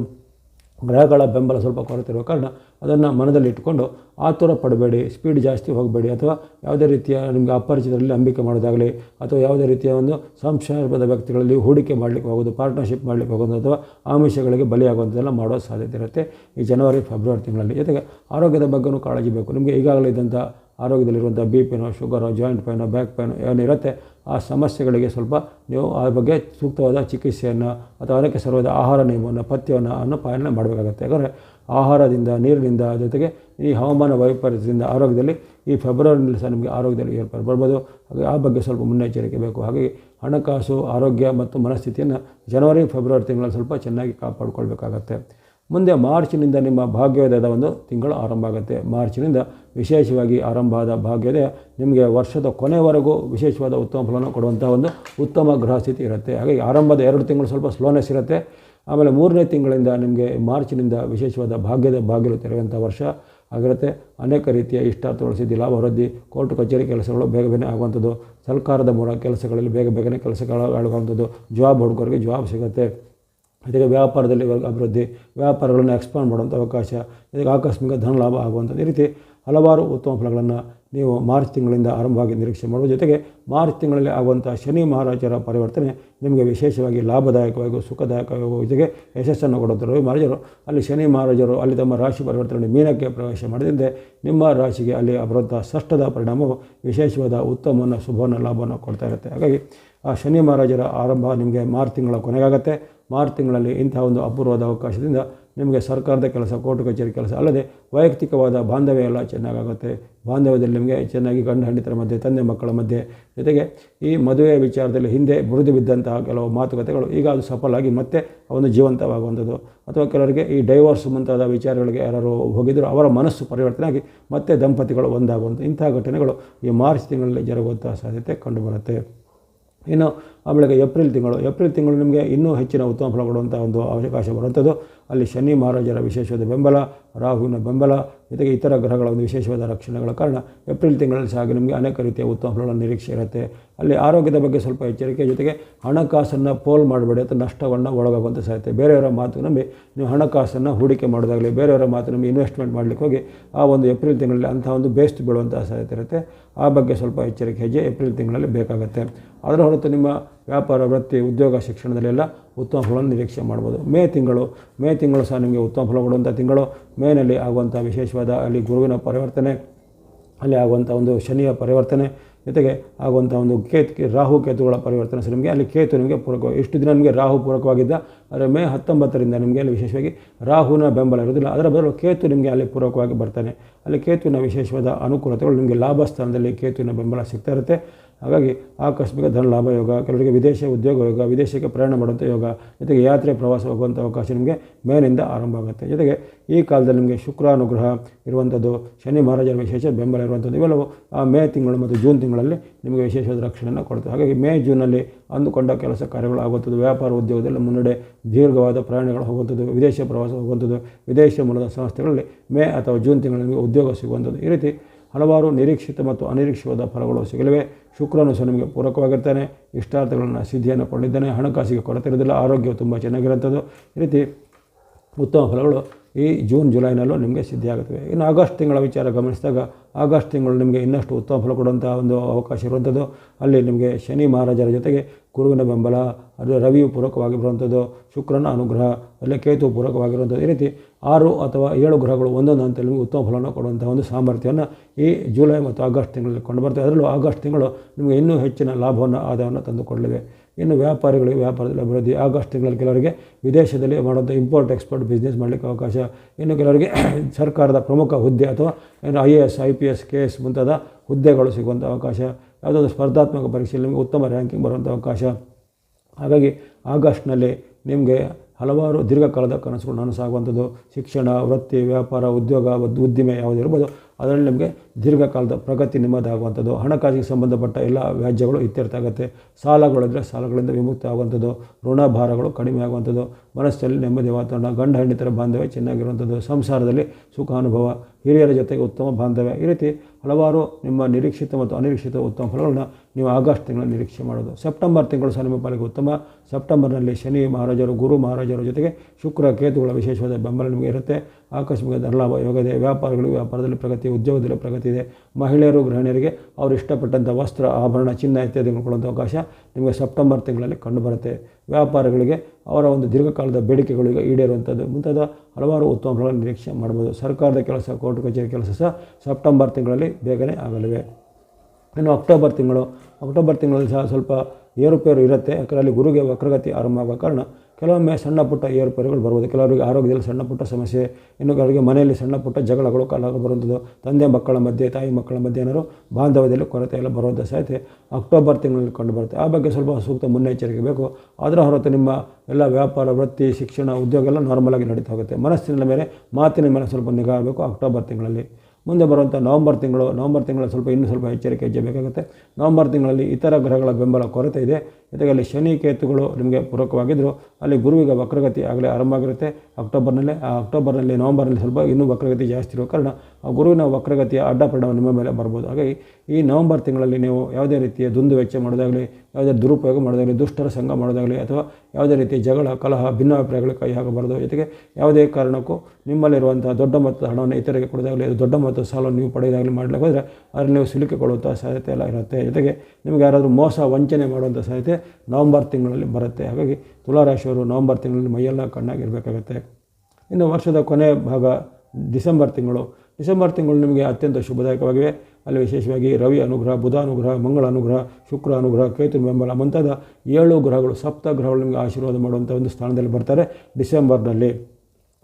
ಗ್ರಹಗಳ ಬೆಂಬಲ ಸ್ವಲ್ಪ ಕೊರತೆ ಇರುವ ಕಾರಣ ಅದನ್ನು ಮನದಲ್ಲಿ ಇಟ್ಕೊಂಡು ಆತುರ ಪಡಬೇಡಿ ಸ್ಪೀಡ್ ಜಾಸ್ತಿ ಹೋಗಬೇಡಿ, ಅಥವಾ ಯಾವುದೇ ರೀತಿಯ ನಿಮಗೆ ಅಪರಿಚಿತರಲ್ಲಿ ನಂಬಿಕೆ ಮಾಡೋದಾಗಲಿ, ಅಥವಾ ಯಾವುದೇ ರೀತಿಯ ಒಂದು ಸಂಶಯಾಸ್ಪದ ವ್ಯಕ್ತಿಗಳಲ್ಲಿ ಹೂಡಿಕೆ ಮಾಡಲಿಕ್ಕೆ ಹೋಗೋದು ಪಾರ್ಟ್ನರ್ಶಿಪ್ ಮಾಡಲಿಕ್ಕೆ ಹೋಗೋದು, ಅಥವಾ ಆಮಿಷಗಳಿಗೆ ಬಲಿಯಾಗುವಂಥದ್ದೆಲ್ಲ ಮಾಡೋ ಸಾಧ್ಯತೆ ಇರುತ್ತೆ ಈ ಜನವರಿ, ಫೆಬ್ರವರಿ ತಿಂಗಳಲ್ಲಿ. ಜೊತೆಗೆ ಆರೋಗ್ಯದ ಬಗ್ಗೆನೂ ಕಾಳಜಿ ಬೇಕು. ನಿಮಗೆ ಈಗಾಗಲೇ ಇದ್ದಂಥ ಆರೋಗ್ಯದಲ್ಲಿರುವಂಥ ಬಿ ಪಿನೋ ಶುಗರೋ ಜಾಯಿಂಟ್ ಪೈನೋ ಬ್ಯಾಕ್ ಪೈನೋ ಏನಿರುತ್ತೆ ಆ ಸಮಸ್ಯೆಗಳಿಗೆ ಸ್ವಲ್ಪ ನೀವು ಆ ಬಗ್ಗೆ ಸೂಕ್ತವಾದ ಚಿಕಿತ್ಸೆಯನ್ನು ಅಥವಾ ಅದಕ್ಕೆ ಸರಿಯಾದ ಆಹಾರ ನಿಯಮವನ್ನು, ಪಥ್ಯವನ್ನು, ಅನ್ನು ಪಾಲನೆ ಮಾಡಬೇಕಾಗುತ್ತೆ. ಯಾಕಂದರೆ ಆಹಾರದಿಂದ, ನೀರಿನಿಂದ ಜೊತೆಗೆ ಈ ಹವಾಮಾನ ವೈಪರೀತ್ಯದಿಂದ ಆರೋಗ್ಯದಲ್ಲಿ ಈ ಫೆಬ್ರವರಿನಲ್ಲಿ ಸಹ ನಿಮಗೆ ಆರೋಗ್ಯದಲ್ಲಿ ಏರ್ಪಾಡು ಬರ್ಬೋದು ಹಾಗೆ ಆ ಬಗ್ಗೆ ಸ್ವಲ್ಪ ಮುನ್ನೆಚ್ಚರಿಕೆ ಬೇಕು. ಹಾಗಾಗಿ ಹಣಕಾಸು, ಆರೋಗ್ಯ ಮತ್ತು ಮನಸ್ಥಿತಿಯನ್ನು ಜನವರಿ ಫೆಬ್ರವರಿ ತಿಂಗಳಲ್ಲಿ ಸ್ವಲ್ಪ ಚೆನ್ನಾಗಿ ಕಾಪಾಡಿಕೊಳ್ಬೇಕಾಗತ್ತೆ. ಮುಂದೆ ಮಾರ್ಚ್ನಿಂದ ನಿಮ್ಮ ಭಾಗ್ಯೋದಯದ ಒಂದು ತಿಂಗಳು ಆರಂಭ ಆಗುತ್ತೆ. ಮಾರ್ಚ್ನಿಂದ ವಿಶೇಷವಾಗಿ ಆರಂಭ ಆದ ಭಾಗ್ಯೋದಯ ನಿಮಗೆ ವರ್ಷದ ಕೊನೆವರೆಗೂ ವಿಶೇಷವಾದ ಉತ್ತಮ ಫಲವನ್ನು ಕೊಡುವಂಥ ಒಂದು ಉತ್ತಮ ಗ್ರಹ ಸ್ಥಿತಿ ಇರುತ್ತೆ. ಹಾಗಾಗಿ ಆರಂಭದ ಎರಡು ತಿಂಗಳು ಸ್ವಲ್ಪ ಸ್ಲೋನೆಸ್ ಇರುತ್ತೆ. ಆಮೇಲೆ ಮೂರನೇ ತಿಂಗಳಿಂದ ನಿಮಗೆ ಮಾರ್ಚ್ನಿಂದ ವಿಶೇಷವಾದ ಭಾಗ್ಯದ ಬಾಗಿಲು ತೆರೆಯುವಂಥ ವರ್ಷ ಆಗಿರುತ್ತೆ. ಅನೇಕ ರೀತಿಯ ಇಷ್ಟ ತೋರಿಸಿದ್ದು ಲಾಭ, ವೃದ್ಧಿ, ಕೋರ್ಟ್, ಕಚೇರಿ ಕೆಲಸಗಳು ಬೇಗ ಬೇಗನೆ ಆಗುವಂಥದ್ದು. ಸರ್ಕಾರದ ಮೂಲ ಕೆಲಸಗಳಲ್ಲಿ ಬೇಗ ಬೇಗನೆ ಕೆಲಸಗಳು ಆಗುವಂಥದ್ದು. ಜಾಬ್ ಹುಡುಗರಿಗೆ ಜಾಬ್ ಸಿಗುತ್ತೆ. ಜೊತೆಗೆ ವ್ಯಾಪಾರದಲ್ಲಿ ಅಭಿವೃದ್ಧಿ, ವ್ಯಾಪಾರಗಳನ್ನು ಎಕ್ಸ್ಪಾಂಡ್ ಮಾಡುವಂಥ ಅವಕಾಶ, ಇದಕ್ಕೆ ಆಕಸ್ಮಿಕ ಧನ ಲಾಭ ಆಗುವಂಥದ್ದು ಈ ರೀತಿ ಹಲವಾರು ಉತ್ತಮ ಫಲಗಳನ್ನು ನೀವು ಮಾರ್ಚ್ ತಿಂಗಳಿಂದ ಆರಂಭವಾಗಿ ನಿರೀಕ್ಷೆ ಮಾಡುವ ಜೊತೆಗೆ ಮಾರ್ಚ್ ತಿಂಗಳಲ್ಲಿ ಆಗುವಂಥ ಶನಿ ಮಹಾರಾಜರ ಪರಿವರ್ತನೆ ನಿಮಗೆ ವಿಶೇಷವಾಗಿ ಲಾಭದಾಯಕವಾಗಿ ಸುಖದಾಯಕವಾಗಿ ಜೊತೆಗೆ ಯಶಸ್ಸನ್ನು ಕೊಡುತ್ತಾರೆ ರವಿ ಮಹಾರಾಜರು. ಅಲ್ಲಿ ಶನಿ ಮಹಾರಾಜರು ಅಲ್ಲಿ ತಮ್ಮ ರಾಶಿ ಪರಿವರ್ತನೆ ಮೀನಕ್ಕೆ ಪ್ರವೇಶ ಮಾಡಿದಂತೆ ನಿಮ್ಮ ರಾಶಿಗೆ ಅಲ್ಲಿ ಬರುವಂಥ ಷಷ್ಠದ ಪರಿಣಾಮವು ವಿಶೇಷವಾದ ಉತ್ತಮವನ್ನು, ಶುಭವನ್ನು, ಲಾಭವನ್ನು ಕೊಡ್ತಾ ಇರುತ್ತೆ. ಹಾಗಾಗಿ ಆ ಶನಿ ಮಹಾರಾಜರ ಆರಂಭ ನಿಮಗೆ ಮಾರ್ಚ್ ತಿಂಗಳ ಕೊನೆಗಾಗತ್ತೆ. ಮಾರ್ಚ್ ತಿಂಗಳಲ್ಲಿ ಇಂತಹ ಒಂದು ಅಪೂರ್ವದ ಅವಕಾಶದಿಂದ ನಿಮಗೆ ಸರ್ಕಾರದ ಕೆಲಸ, ಕೋರ್ಟ್ ಕಚೇರಿ ಕೆಲಸ ಅಲ್ಲದೆ ವೈಯಕ್ತಿಕವಾದ ಬಾಂಧವ್ಯ ಎಲ್ಲ ಚೆನ್ನಾಗಾಗುತ್ತೆ. ಬಾಂಧವ್ಯದಲ್ಲಿ ನಿಮಗೆ ಚೆನ್ನಾಗಿ ಗಂಡ ಹೆಂಡತರ ಮಧ್ಯೆ, ತಂದೆ ಮಕ್ಕಳ ಮಧ್ಯೆ ಜೊತೆಗೆ ಈ ಮದುವೆ ವಿಚಾರದಲ್ಲಿ ಹಿಂದೆ ಬುರಿದು ಬಿದ್ದಂತಹ ಕೆಲವು ಮಾತುಕತೆಗಳು ಈಗ ಅದು ಸಫಲಾಗಿ ಮತ್ತೆ ಅವನು ಜೀವಂತವಾಗುವಂಥದ್ದು. ಅಥವಾ ಕೆಲವರಿಗೆ ಈ ಡೈವೋರ್ಸ್ ಮುಂತಾದ ವಿಚಾರಗಳಿಗೆ ಯಾರು ಹೋಗಿದ್ರು ಅವರ ಮನಸ್ಸು ಪರಿವರ್ತನೆ ಆಗಿ ಮತ್ತೆ ದಂಪತಿಗಳು ಒಂದಾಗುವಂಥ ಇಂತಹ ಘಟನೆಗಳು ಈ ಮಾರ್ಚ್ ತಿಂಗಳಲ್ಲಿ ಜರುಗುವಂತಹ ಸಾಧ್ಯತೆ ಕಂಡುಬರುತ್ತೆ. ಇನ್ನು ಆಮೇಲೆ ಏಪ್ರಿಲ್ ತಿಂಗಳು ಏಪ್ರಿಲ್ ತಿಂಗಳು ನಿಮಗೆ ಇನ್ನೂ ಹೆಚ್ಚಿನ ಉತ್ತಮ ಫಲ ಕೊಡುವಂಥ ಒಂದು ಅವಕಾಶ ಬರುವಂಥದ್ದು. ಅಲ್ಲಿ ಶನಿ ಮಹಾರಾಜರ ವಿಶೇಷವಾದ ಬೆಂಬಲ, ರಾಹುವಿನ ಬೆಂಬಲ, ಜೊತೆಗೆ ಇತರ ಗ್ರಹಗಳ ಒಂದು ವಿಶೇಷವಾದ ರಕ್ಷಣೆಗಳ ಕಾರಣ ಏಪ್ರಿಲ್ ತಿಂಗಳಲ್ಲಿ ಸಹ ನಿಮಗೆ ಅನೇಕ ರೀತಿಯ ಉತ್ತಮ ಫಲಗಳ ನಿರೀಕ್ಷೆ ಇರುತ್ತೆ. ಅಲ್ಲಿ ಆರೋಗ್ಯದ ಬಗ್ಗೆ ಸ್ವಲ್ಪ ಎಚ್ಚರಿಕೆ, ಜೊತೆಗೆ ಹಣಕಾಸನ್ನು ಪೋಲ್ ಮಾಡಬೇಡಿ ಅಥವಾ ನಷ್ಟವನ್ನು ಒಳಗಾಗುವಂಥ ಸಾಧ್ಯತೆ. ಬೇರೆಯವರ ಮಾತು ನಂಬಿ ನೀವು ಹಣಕಾಸನ್ನು ಹೂಡಿಕೆ ಮಾಡೋದಾಗಲಿ, ಬೇರೆಯವರ ಮಾತು ನಂಬಿ ಇನ್ವೆಸ್ಟ್ಮೆಂಟ್ ಮಾಡಲಿಕ್ಕೆ ಹೋಗಿ ಆ ಒಂದು ಏಪ್ರಿಲ್ ತಿಂಗಳಲ್ಲಿ ಅಂಥ ಒಂದು ಬೇಸ್ಟ್ ಬೀಳುವಂಥ ಸಾಧ್ಯತೆ ಇರುತ್ತೆ. ಆ ಬಗ್ಗೆ ಸ್ವಲ್ಪ ಎಚ್ಚರಿಕೆ, ಹೆಜ್ಜೆ ಏಪ್ರಿಲ್ ತಿಂಗಳಲ್ಲಿ ಬೇಕಾಗುತ್ತೆ. ಅದರ ಹೊರತು ನಿಮ್ಮ ವ್ಯಾಪಾರ, ವೃತ್ತಿ, ಉದ್ಯೋಗ, ಶಿಕ್ಷಣದಲ್ಲೆಲ್ಲ ಉತ್ತಮ ಫಲವನ್ನು ನಿರೀಕ್ಷೆ ಮಾಡ್ಬೋದು. ಮೇ ತಿಂಗಳು ಮೇ ತಿಂಗಳು ಸಹ ನಿಮಗೆ ಉತ್ತಮ ಫಲ ಕೊಡುವಂಥ ತಿಂಗಳು. ಮೇನಲ್ಲಿ ಆಗುವಂಥ ವಿಶೇಷವಾದ ಅಲ್ಲಿ ಗುರುವಿನ ಪರಿವರ್ತನೆ, ಅಲ್ಲಿ ಆಗುವಂಥ ಒಂದು ಶನಿಯ ಪರಿವರ್ತನೆ, ಜೊತೆಗೆ ಆಗುವಂಥ ಒಂದು ಕೇತು ರಾಹು ಕೇತುಗಳ ಪರಿವರ್ತನೆ ಸಹ ನಿಮಗೆ. ಅಲ್ಲಿ ಕೇತು ನಿಮಗೆ ಪೂರಕ, ಇಷ್ಟು ದಿನ ನಿಮಗೆ ರಾಹು ಪೂರಕವಾಗಿದ್ದ, ಆದರೆ ಮೇ ಹತ್ತೊಂಬತ್ತರಿಂದ ನಿಮಗೆ ಅಲ್ಲಿ ವಿಶೇಷವಾಗಿ ರಾಹುನ ಬೆಂಬಲ ಇರೋದಿಲ್ಲ ಅದರ ಬದಲು ಕೇತು ನಿಮಗೆ ಅಲ್ಲಿ ಪೂರಕವಾಗಿ ಬರ್ತಾನೆ. ಅಲ್ಲಿ ಕೇತುವಿನ ವಿಶೇಷವಾದ ಅನುಕೂಲತೆಗಳು ನಿಮಗೆ ಲಾಭ ಸ್ಥಾನದಲ್ಲಿ ಕೇತುವಿನ ಬೆಂಬಲ ಸಿಗ್ತಾ ಇರುತ್ತೆ. ಹಾಗಾಗಿ ಆಕಸ್ಮಿಕ ಧನ ಲಾಭ ಯೋಗ, ಕೆಲವರಿಗೆ ವಿದೇಶಿ ಉದ್ಯೋಗ ಯೋಗ, ವಿದೇಶಕ್ಕೆ ಪ್ರಯಾಣ ಮಾಡುವಂಥ ಯೋಗ, ಜೊತೆಗೆ ಯಾತ್ರೆ ಪ್ರವಾಸ ಹೋಗುವಂಥ ಅವಕಾಶ ನಿಮಗೆ ಮೇನಿಂದ ಆರಂಭ ಆಗುತ್ತೆ. ಜೊತೆಗೆ ಈ ಕಾಲದಲ್ಲಿ ನಿಮಗೆ ಶುಕ್ರಾನುಗ್ರಹ ಇರುವಂಥದ್ದು, ಶನಿ ಮಹಾರಾಜರ ವಿಶೇಷ ಬೆಂಬಲ ಇರುವಂಥದ್ದು, ಇವೆಲ್ಲವೂ ಆ ಮೇ ತಿಂಗಳು ಮತ್ತು ಜೂನ್ ತಿಂಗಳಲ್ಲಿ ನಿಮಗೆ ವಿಶೇಷವಾದ ರಕ್ಷಣೆಯನ್ನು ಕೊಡುತ್ತೆ. ಹಾಗಾಗಿ ಮೇ ಜೂನಲ್ಲಿ ಅಂದುಕೊಂಡ ಕೆಲಸ ಕಾರ್ಯಗಳು ಆಗುವಂಥದ್ದು, ವ್ಯಾಪಾರ ಉದ್ಯೋಗದಲ್ಲಿ ಮುನ್ನಡೆ ದೀರ್ಘವಾದ ಪ್ರಯಾಣಗಳು ಹೋಗುವಂಥದ್ದು ವಿದೇಶ ಪ್ರವಾಸ ಹೋಗುವಂಥದ್ದು ವಿದೇಶ ಮೂಲದ ಸಂಸ್ಥೆಗಳಲ್ಲಿ ಮೇ ಅಥವಾ ಜೂನ್ ತಿಂಗಳಲ್ಲಿ ನಿಮಗೆ ಉದ್ಯೋಗ ಸಿಗುವಂಥದ್ದು. ಈ ರೀತಿ ಹಲವಾರು ನಿರೀಕ್ಷಿತ ಮತ್ತು ಅನಿರೀಕ್ಷಿತವಾದ ಫಲಗಳು ಸಿಗಲಿವೆ. ಶುಕ್ರನು ಸಹ ನಿಮಗೆ ಪೂರಕವಾಗಿರ್ತಾನೆ. ಇಷ್ಟಾರ್ಥಗಳನ್ನು ಸಿದ್ಧಿಯನ್ನು ಕೊಂಡಿದ್ದಾನೆ ಹಣಕಾಸಿಗೆ ಕೊರತೆ ಇರೋದಿಲ್ಲ ಆರೋಗ್ಯವು ತುಂಬ ಚೆನ್ನಾಗಿರುವಂಥದ್ದು. ಈ ರೀತಿ ಉತ್ತಮ ಫಲಗಳು ಈ ಜೂನ್ ಜುಲೈನಲ್ಲೂ ನಿಮಗೆ ಸಿದ್ಧಿಯಾಗುತ್ತವೆ ಇನ್ನು ಆಗಸ್ಟ್ ತಿಂಗಳ ವಿಚಾರ ಗಮನಿಸಿದಾಗ ಆಗಸ್ಟ್ ತಿಂಗಳು ನಿಮಗೆ ಇನ್ನಷ್ಟು ಉತ್ತಮ ಫಲ ಕೊಡುವಂಥ ಒಂದು ಅವಕಾಶ ಇರುವಂಥದ್ದು. ಅಲ್ಲಿ ನಿಮಗೆ ಶನಿ ಮಹಾರಾಜರ ಜೊತೆಗೆ ಗುರುವಿನ ಬೆಂಬಲ ಅದು ರವಿಯು ಪೂರಕವಾಗಿ ಬರುವಂಥದ್ದು, ಶುಕ್ರನ ಅನುಗ್ರಹ, ಅಲ್ಲಿ ಕೇತು ಪೂರಕವಾಗಿರುವಂಥದ್ದು. ಈ ರೀತಿ ಆರು ಅಥವಾ ಏಳು ಗ್ರಹಗಳು ಒಂದೊಂದು ಅಂತ ನಿಮಗೆ ಉತ್ತಮ ಫಲವನ್ನು ಕೊಡುವಂಥ ಒಂದು ಸಾಮರ್ಥ್ಯವನ್ನು ಈ ಜುಲೈ ಮತ್ತು ಆಗಸ್ಟ್ ತಿಂಗಳಲ್ಲಿ ಕಂಡು ಬರ್ತದೆ. ಅದರಲ್ಲೂ ಆಗಸ್ಟ್ ತಿಂಗಳು ನಿಮಗೆ ಇನ್ನೂ ಹೆಚ್ಚಿನ ಲಾಭವನ್ನು, ಆದಾಯವನ್ನು ತಂದುಕೊಳ್ಳಲಿವೆ ಇನ್ನು ವ್ಯಾಪಾರಿಗಳಿಗೆ ವ್ಯಾಪಾರದಲ್ಲಿ ಅಭಿವೃದ್ಧಿ ಆಗಸ್ಟ್ ತಿಂಗಳಲ್ಲಿ ಕೆಲವರಿಗೆ ವಿದೇಶದಲ್ಲಿ ಮಾಡುವಂಥ ಇಂಪೋರ್ಟ್ ಎಕ್ಸ್ಪೋರ್ಟ್ ಬಿಸ್ನೆಸ್ ಮಾಡಲಿಕ್ಕೆ ಅವಕಾಶ. ಇನ್ನು ಕೆಲವರಿಗೆ ಸರ್ಕಾರದ ಪ್ರಮುಖ ಹುದ್ದೆ ಅಥವಾ ಏನು I A S I P S K S ಮುಂತಾದ ಹುದ್ದೆಗಳು ಸಿಗುವಂಥ ಅವಕಾಶ. ಯಾವುದಾದ್ರು ಸ್ಪರ್ಧಾತ್ಮಕ ಪರೀಕ್ಷೆಯಲ್ಲಿ ನಿಮಗೆ ಉತ್ತಮ ರ್ಯಾಂಕಿಂಗ್ ಬರುವಂಥ ಅವಕಾಶ. ಹಾಗಾಗಿ ಆಗಸ್ಟ್ನಲ್ಲಿ ನಿಮಗೆ ಹಲವಾರು ದೀರ್ಘಕಾಲದ ಕನಸುಗಳು ನನಸಾಗುವಂಥದ್ದು. ಶಿಕ್ಷಣ, ವೃತ್ತಿ, ವ್ಯಾಪಾರ, ಉದ್ಯೋಗ ಉದ್- ಉದ್ದಿಮೆ ಯಾವುದಿರ್ಬೋದು ಅದರಲ್ಲಿ ನಿಮಗೆ ದೀರ್ಘಕಾಲದ ಪ್ರಗತಿ ನಿಮ್ಮದಾಗುವಂಥದ್ದು, ಹಣಕಾಸಿಗೆ ಸಂಬಂಧಪಟ್ಟ ಎಲ್ಲ ವ್ಯಾಜ್ಯಗಳು ಇತ್ಯರ್ಥ ಆಗುತ್ತೆ. ಸಾಲಗಳಿದ್ರೆ ಸಾಲಗಳಿಂದ ವಿಮುಕ್ತ ಆಗುವಂಥದ್ದು ಋಣಭಾರಗಳು ಕಡಿಮೆ ಆಗುವಂಥದ್ದು, ಮನಸ್ಸಲ್ಲಿ ನೆಮ್ಮದಿ ವಾತಾವರಣ, ಗಂಡ ಹೆಂಡಿತರ ಬಾಂಧವ್ಯ ಚೆನ್ನಾಗಿರುವಂಥದ್ದು, ಸಂಸಾರದಲ್ಲಿ ಸುಖ ಅನುಭವ, ಹಿರಿಯರ ಜೊತೆಗೆ ಉತ್ತಮ ಬಾಂಧವ್ಯ. ಈ ರೀತಿ ಹಲವಾರು ನಿಮ್ಮ ನಿರೀಕ್ಷಿತ ಮತ್ತು ಅನಿರೀಕ್ಷಿತ ಉತ್ತಮ ಫಲಗಳನ್ನ ನೀವು ಆಗಸ್ಟ್ ತಿಂಗಳಲ್ಲಿ ನಿರೀಕ್ಷೆ ಮಾಡೋದು. ಸೆಪ್ಟೆಂಬರ್ ತಿಂಗಳು ಸಹ ನಿಮ್ಮ ಪಾಲಿಗೆ ಉತ್ತಮ. ಸೆಪ್ಟೆಂಬರ್ನಲ್ಲಿ ಶನಿ ಮಹಾರಾಜರು, ಗುರು ಮಹಾರಾಜರ ಜೊತೆಗೆ ಶುಕ್ರ ಕೇತುಗಳ ವಿಶೇಷವಾದ ಬೆಂಬಲ ನಿಮಗೆ ಇರುತ್ತೆ. ಆಕಸ್ಮಿಕ ಧನಲಾಭ, ಯೋಗದೆ ವ್ಯಾಪಾರಗಳು, ವ್ಯಾಪಾರದಲ್ಲಿ ಪ್ರಗತಿ, ಉದ್ಯೋಗದಲ್ಲಿ ಪ್ರಗತಿ. ಇದೆ ಮಹಿಳೆಯರು, ಗೃಹಿಣಿಯರಿಗೆ ಅವರು ಇಷ್ಟಪಟ್ಟಂಥ ವಸ್ತ್ರ, ಆಭರಣ, ಚಿನ್ನ ಇತ್ಯಾದಿ ಕೊಡುವಂಥ ಅವಕಾಶ ನಿಮಗೆ ಸೆಪ್ಟೆಂಬರ್ ತಿಂಗಳಲ್ಲಿ ಕಂಡುಬರುತ್ತೆ ವ್ಯಾಪಾರಗಳಿಗೆ ಅವರ ಒಂದು ದೀರ್ಘಕಾಲದ ಬೇಡಿಕೆಗಳಿಗೆ ಈಡೇರುವಂಥದ್ದು ಮುಂತಾದ ಹಲವಾರು ಉತ್ತಮ ನಿರೀಕ್ಷೆ ಮಾಡ್ಬೋದು. ಸರ್ಕಾರದ ಕೆಲಸ, ಕೋರ್ಟ್ ಕಚೇರಿ ಕೆಲಸ ಸಹ ಸೆಪ್ಟೆಂಬರ್ ತಿಂಗಳಲ್ಲಿ ಬೇಗನೆ ಆಗಲಿವೆ. ಇನ್ನು ಅಕ್ಟೋಬರ್ ತಿಂಗಳು. ಅಕ್ಟೋಬರ್ ತಿಂಗಳಲ್ಲಿ ಸಹ ಸ್ವಲ್ಪ ಏರುಪೇರು ಇರುತ್ತೆ. ಯಾಕಂದರೆ ಅಲ್ಲಿ ಗುರುಗೆ ವಕ್ರಗತಿ ಆರಂಭ ಆಗುವ ಕಾರಣ ಕೆಲವೊಮ್ಮೆ ಸಣ್ಣ ಪುಟ್ಟ ಏರುಪೇರುಗಳು ಬರುವುದು, ಕೆಲವರಿಗೆ ಆರೋಗ್ಯದಲ್ಲಿ ಸಣ್ಣ ಪುಟ್ಟ ಸಮಸ್ಯೆ, ಇನ್ನು ಕೆಲವರಿಗೆ ಮನೆಯಲ್ಲಿ ಸಣ್ಣ ಪುಟ್ಟ ಜಗಳಗಳು ಕಾಲ ಬರುವಂಥದ್ದು. ತಂದೆ ಮಕ್ಕಳ ಮಧ್ಯೆ, ತಾಯಿ ಮಕ್ಕಳ ಮಧ್ಯೆ ಏನಾದ್ರು ಬಾಂಧವ್ಯದಲ್ಲಿ ಕೊರತೆ ಎಲ್ಲ ಬರುವಂಥ ಸಾಧ್ಯತೆ ಅಕ್ಟೋಬರ್ ತಿಂಗಳಲ್ಲಿ ಕಂಡು ಬರುತ್ತೆ. ಆ ಬಗ್ಗೆ ಸ್ವಲ್ಪ ಸೂಕ್ತ ಮುನ್ನೆಚ್ಚರಿಕೆ ಬೇಕು. ಅದರ ಹೊರತು ನಿಮ್ಮ ಎಲ್ಲ ವ್ಯಾಪಾರ, ವೃತ್ತಿ, ಶಿಕ್ಷಣ, ಉದ್ಯೋಗ ಎಲ್ಲ ನಾರ್ಮಲಾಗಿ ನಡೀತಾ ಹೋಗುತ್ತೆ. ಮನಸ್ಸಿನ ಮೇಲೆ, ಮಾತಿನ ಮೇಲೆ ಸ್ವಲ್ಪ ನಿಗಾ ಆಗಬೇಕು ಅಕ್ಟೋಬರ್ ತಿಂಗಳಲ್ಲಿ. ಮುಂದೆ ಬರುವಂಥ ನವಂಬರ್ ತಿಂಗಳು, ನವಂಬರ್ ತಿಂಗಳ ಸ್ವಲ್ಪ ಇನ್ನೂ ಸ್ವಲ್ಪ ಎಚ್ಚರಿಕೆ ಹೆಜ್ಜೆ ಬೇಕಾಗುತ್ತೆ. ನವಂಬರ್ ತಿಂಗಳಲ್ಲಿ ಇತರ ಗ್ರಹಗಳ ಬೆಂಬಲ ಕೊರತೆ ಇದೆ. ಜೊತೆಗೆ ಅಲ್ಲಿ ಶನಿ ಕೇತುಗಳು ನಿಮಗೆ ಪೂರಕವಾಗಿದ್ದರು ಅಲ್ಲಿ ಗುರುವಿಗೆ ವಕ್ರಗತಿ ಆಗಲೇ ಆರಂಭ ಆಗಿರುತ್ತೆ ಅಕ್ಟೋಬರ್ನಲ್ಲೇ, ಆ ಅಕ್ಟೋಬರ್ನಲ್ಲಿ, ನವಂಬರ್ನಲ್ಲಿ ಸ್ವಲ್ಪ ಇನ್ನೂ ವಕ್ರಗತಿ ಜಾಸ್ತಿ ಇರೋ ಕಾರಣ ಆ ಗುರುವಿನ ವಕ್ರಗತಿಯ ಅಡ್ಡ ಪರಿಣಾಮ ನಿಮ್ಮ ಮೇಲೆ ಬರ್ಬೋದು. ಹಾಗಾಗಿ ಈ ನವಂಬರ್ ತಿಂಗಳಲ್ಲಿ ನೀವು ಯಾವುದೇ ರೀತಿಯ ದುಂದು ವೆಚ್ಚ ಮಾಡೋದಾಗಲಿ, ಯಾವುದೇ ದುರುಪಯೋಗ ಮಾಡೋದಾಗಲಿ, ದುಷ್ಟರ ಸಂಘ ಮಾಡೋದಾಗಲಿ, ಅಥವಾ ಯಾವುದೇ ರೀತಿಯ ಜಗಳ, ಕಲಹ, ಭಿನ್ನಾಭಿಪ್ರಾಯಗಳು ಕೈ ಹಾಕಬಾರ್ದು. ಜೊತೆಗೆ ಯಾವುದೇ ಕಾರಣಕ್ಕೂ ನಿಮ್ಮಲ್ಲಿರುವಂಥ ದೊಡ್ಡ ಮೊತ್ತದ ಹಣವನ್ನು ಇತರರಿಗೆ ಕೊಡೋದಾಗಲಿ, ಅದು ದೊಡ್ಡ ಮೊತ್ತದ ಸಾಲವನ್ನು ನೀವು ಪಡೆಯೋದಾಗಲಿ, ಮಾಡಲಿಕ್ಕೆ ಹೋದರೆ ಅದರಲ್ಲಿ ನೀವು ಸಿಲುಕಿಕೊಳ್ಳುವಂಥ ಸಾಧ್ಯತೆ ಎಲ್ಲ ಇರುತ್ತೆ. ಜೊತೆಗೆ ನಿಮಗೆ ಯಾರಾದರೂ ಮೋಸ, ವಂಚನೆ ಮಾಡುವಂಥ ಸಾಧ್ಯತೆ ನವಂಬರ್ ತಿಂಗಳಲ್ಲಿ ಬರುತ್ತೆ. ಹಾಗಾಗಿ ತುಲಾರಾಶಿಯವರು ನವಂಬರ್ ತಿಂಗಳಲ್ಲಿ ಮೈಯೆಲ್ಲ ಕಣ್ಣಾಗಿರಬೇಕಾಗತ್ತೆ. ಇನ್ನು ವರ್ಷದ ಕೊನೆ ಭಾಗ ಡಿಸೆಂಬರ್ ತಿಂಗಳು. ಡಿಸೆಂಬರ್ ತಿಂಗಳು ನಿಮಗೆ ಅತ್ಯಂತ ಶುಭದಾಯಕವಾಗಿವೆ. ಅಲ್ಲಿ ವಿಶೇಷವಾಗಿ ರವಿ ಅನುಗ್ರಹ, ಬುಧ ಅನುಗ್ರಹ, ಮಂಗಳ ಅನುಗ್ರಹ, ಶುಕ್ರ ಅನುಗ್ರಹ ಕೇತು ಬೆಂಬಲ ಮುಂತಾದ ಏಳು ಗ್ರಹಗಳು, ಸಪ್ತ ಗ್ರಹಗಳು ನಿಮಗೆ ಆಶೀರ್ವಾದ ಮಾಡುವಂಥ ಒಂದು ಸ್ಥಾನದಲ್ಲಿ ಬರ್ತಾರೆ ಡಿಸೆಂಬರ್ನಲ್ಲಿ.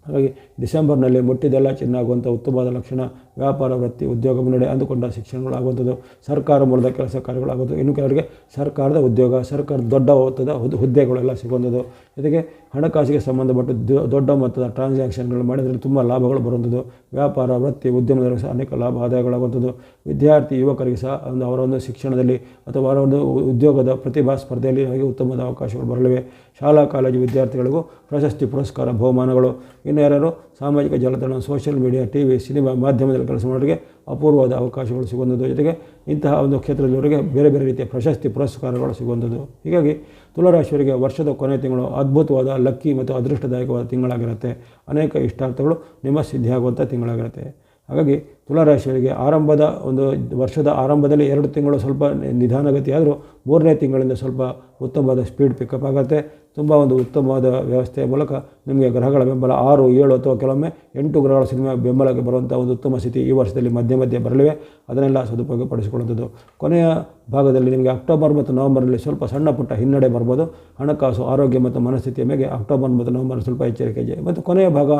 ಹಾಗಾಗಿ ಡಿಸೆಂಬರ್ನಲ್ಲಿ ಮುಟ್ಟಿದೆಲ್ಲ ಚೆನ್ನಾಗುವಂಥ ಉತ್ತಮವಾದ ಲಕ್ಷಣ ವ್ಯಾಪಾರ, ವೃತ್ತಿ, ಉದ್ಯೋಗ ಮುನ್ನಡೆ ಅಂದುಕೊಂಡ ಶಿಕ್ಷಣಗಳಾಗುವಂಥದ್ದು, ಸರ್ಕಾರ ಮೂಲದ ಕೆಲಸ ಕಾರ್ಯಗಳಾಗುವುದು ಇನ್ನು ಕೆಲವರಿಗೆ ಸರ್ಕಾರದ ಉದ್ಯೋಗ ಸರ್ಕಾರದ ದೊಡ್ಡ ಮೊತ್ತದ ಹುದ್ದೆಗಳೆಲ್ಲ ಸಿಗುವಂಥದ್ದು. ಜೊತೆಗೆ ಹಣಕಾಸಿಗೆ ಸಂಬಂಧಪಟ್ಟ ದೊಡ್ಡ ಮೊತ್ತದ ಟ್ರಾನ್ಸಾಕ್ಷನ್ಗಳು ಮಾಡಿದರೆ ತುಂಬ ಲಾಭಗಳು ಬರುವಂಥದ್ದು. ವ್ಯಾಪಾರ, ವೃತ್ತಿ ಉದ್ಯಮದಲ್ಲಿ ಸಹ ಅನೇಕ ಲಾಭ ಆದಾಯಗಳಾಗುವಂಥದ್ದು ವಿದ್ಯಾರ್ಥಿ, ಯುವಕರಿಗೆ ಸಹ ಒಂದು ಅವರ ಒಂದು ಶಿಕ್ಷಣದಲ್ಲಿ ಅಥವಾ ಅವರ ಒಂದು ಉದ್ಯೋಗದ ಪ್ರತಿಭಾ ಸ್ಪರ್ಧೆಯಲ್ಲಿ ಹಾಗೆ ಉತ್ತಮವಾದ ಅವಕಾಶಗಳು ಬರಲಿವೆ. ಶಾಲಾ, ಕಾಲೇಜು ವಿದ್ಯಾರ್ಥಿಗಳಿಗೂ ಪ್ರಶಸ್ತಿ, ಪುರಸ್ಕಾರ, ಬಹುಮಾನಗಳು. ಇನ್ನು ಯಾರು ಸಾಮಾಜಿಕ ಜಾಲತಾಣ social media T V cinema ಮಾಧ್ಯಮದಲ್ಲಿ ಕೆಲಸ ಮಾಡೋರಿಗೆ ಅಪೂರ್ವವಾದ ಅವಕಾಶಗಳು ಸಿಗುವಂಥದ್ದು. ಜೊತೆಗೆ ಇಂತಹ ಒಂದು ಕ್ಷೇತ್ರದವರಿಗೆ ಬೇರೆ ಬೇರೆ ರೀತಿಯ ಪ್ರಶಸ್ತಿ ಪುರಸ್ಕಾರಗಳು ಸಿಗುವಂಥದ್ದು. ಹೀಗಾಗಿ ತುಲಾರಾಶಿಯವರಿಗೆ ವರ್ಷದ ಕೊನೆ ತಿಂಗಳು ಅದ್ಭುತವಾದ, ಲಕ್ಕಿ ಮತ್ತು ಅದೃಷ್ಟದಾಯಕವಾದ ತಿಂಗಳಾಗಿರುತ್ತೆ. ಅನೇಕ ಇಷ್ಟಾರ್ಥಗಳು ನಿಮ್ಮ ಸಿದ್ಧಿಯಾಗುವಂಥ ತಿಂಗಳಾಗಿರುತ್ತೆ. ಹಾಗಾಗಿ ತುಲಾರಾಶಿಯವರಿಗೆ ಆರಂಭದ ಒಂದು ವರ್ಷದ ಆರಂಭದಲ್ಲಿ ಎರಡು ತಿಂಗಳು ಸ್ವಲ್ಪ ನಿಧಾನಗತಿಯಾದರೂ ಮೂರನೇ ತಿಂಗಳಿಂದ ಸ್ವಲ್ಪ ಉತ್ತಮವಾದ ಸ್ಪೀಡ್ ಪಿಕಪ್ ಆಗುತ್ತೆ. ತುಂಬ ಒಂದು ಉತ್ತಮವಾದ ವ್ಯವಸ್ಥೆಯ ಮೂಲಕ ನಿಮಗೆ ಗ್ರಹಗಳ ಬೆಂಬಲ ಆರು, ಏಳು ಅಥವಾ ಕೆಲವೊಮ್ಮೆ ಎಂಟು ಗ್ರಹಗಳ ಸಿನಿಮಾ ಬೆಂಬಲಕ್ಕೆ ಬರುವಂಥ ಒಂದು ಉತ್ತಮ ಸ್ಥಿತಿ ಈ ವರ್ಷದಲ್ಲಿ ಮಧ್ಯ ಮಧ್ಯೆ ಬರಲಿವೆ. ಅದನ್ನೆಲ್ಲ ಸದುಪಯೋಗಪಡಿಸಿಕೊಳ್ಳುವಂಥದ್ದು ಕೊನೆಯ ಭಾಗದಲ್ಲಿ ನಿಮಗೆ ಅಕ್ಟೋಬರ್ ಮತ್ತು ನವೆಂಬರ್ನಲ್ಲಿ ಸ್ವಲ್ಪ ಸಣ್ಣ ಪುಟ್ಟ ಹಿನ್ನಡೆ ಬರ್ಬೋದು. ಹಣಕಾಸು, ಆರೋಗ್ಯ ಮತ್ತು ಮನಸ್ಥಿತಿಯ ಮೇಲೆ ಅಕ್ಟೋಬರ್ ಮತ್ತು ನವೆಂಬರ್ ಸ್ವಲ್ಪ ಎಚ್ಚರಿಕೆ ಇದೆ. ಮತ್ತು ಕೊನೆಯ ಭಾಗ